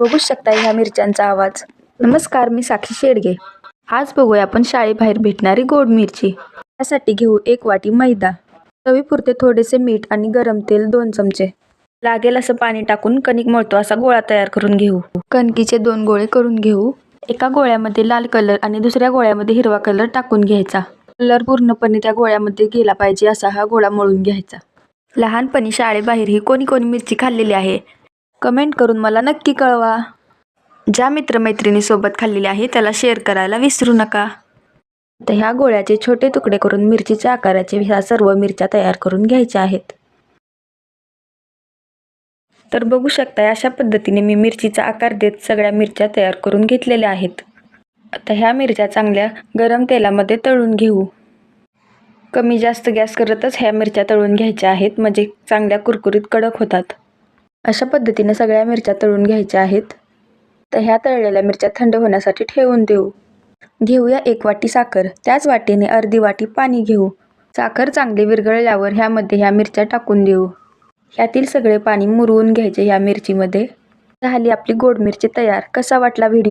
बघू शकता ह्या मिरच्यांचा आवाज. नमस्कार मी साक्षी शेडगे. आज बघूया आपण शाळेबाहेर भेटणारी गोड मिरची. त्यासाठी घेऊ एक वाटी मैदा. चवीपुरते थोडेसे मीठ आणि गरम तेल दोन चमचे. लागेल असं पाणी टाकून कणिक मळतो असा गोळा तयार करून घेऊ. कणकीचे दोन गोळे करून घेऊ. एका गोळ्यामध्ये लाल कलर आणि दुसऱ्या गोळ्यामध्ये हिरवा कलर टाकून घ्यायचा. कलर पूर्णपणे त्या गोळ्यामध्ये गेला पाहिजे असा हा गोळा मळून घ्यायचा. लहानपणी शाळेबाहेरही कोणी कोणी मिरची खाल्लेली आहे. कमेंट करून मला नक्की कळवा. ज्या मित्रमैत्रिणीसोबत खाल्लेली आहे त्याला शेअर करायला विसरू नका. तर ह्या गोळ्याचे छोटे तुकडे करून मिरचीच्या आकाराचे ह्या सर्व मिरच्या तयार करून घ्यायच्या आहेत. तर बघू शकता अशा पद्धतीने मी मिरचीचा आकार देत सगळ्या मिरच्या तयार करून घेतलेल्या आहेत. आता ह्या मिरच्या चांगल्या गरम तेलामध्ये तळून घेऊ. कमी जास्त गॅस करतच ह्या मिरच्या तळून घ्यायच्या आहेत म्हणजे चांगल्या कुरकुरीत कडक होतात. अशा पद्धतीने सगळ्या मिरच्या तळून घ्यायच्या आहेत. तर ह्या तळलेल्या मिरच्या थंड होण्यासाठी ठेवून देऊ. घेऊया एक वाटी साखर. त्याच वाटीने अर्धी वाटी पाणी घेऊ. साखर चांगली विरघळल्यावर ह्यामध्ये ह्या मिरच्या टाकून देऊ. ह्यातील सगळे पाणी मुरवून घ्यायचे ह्या मिरचीमध्ये. झाली आपली गोड मिरची तयार. कसा वाटला व्हिडिओ?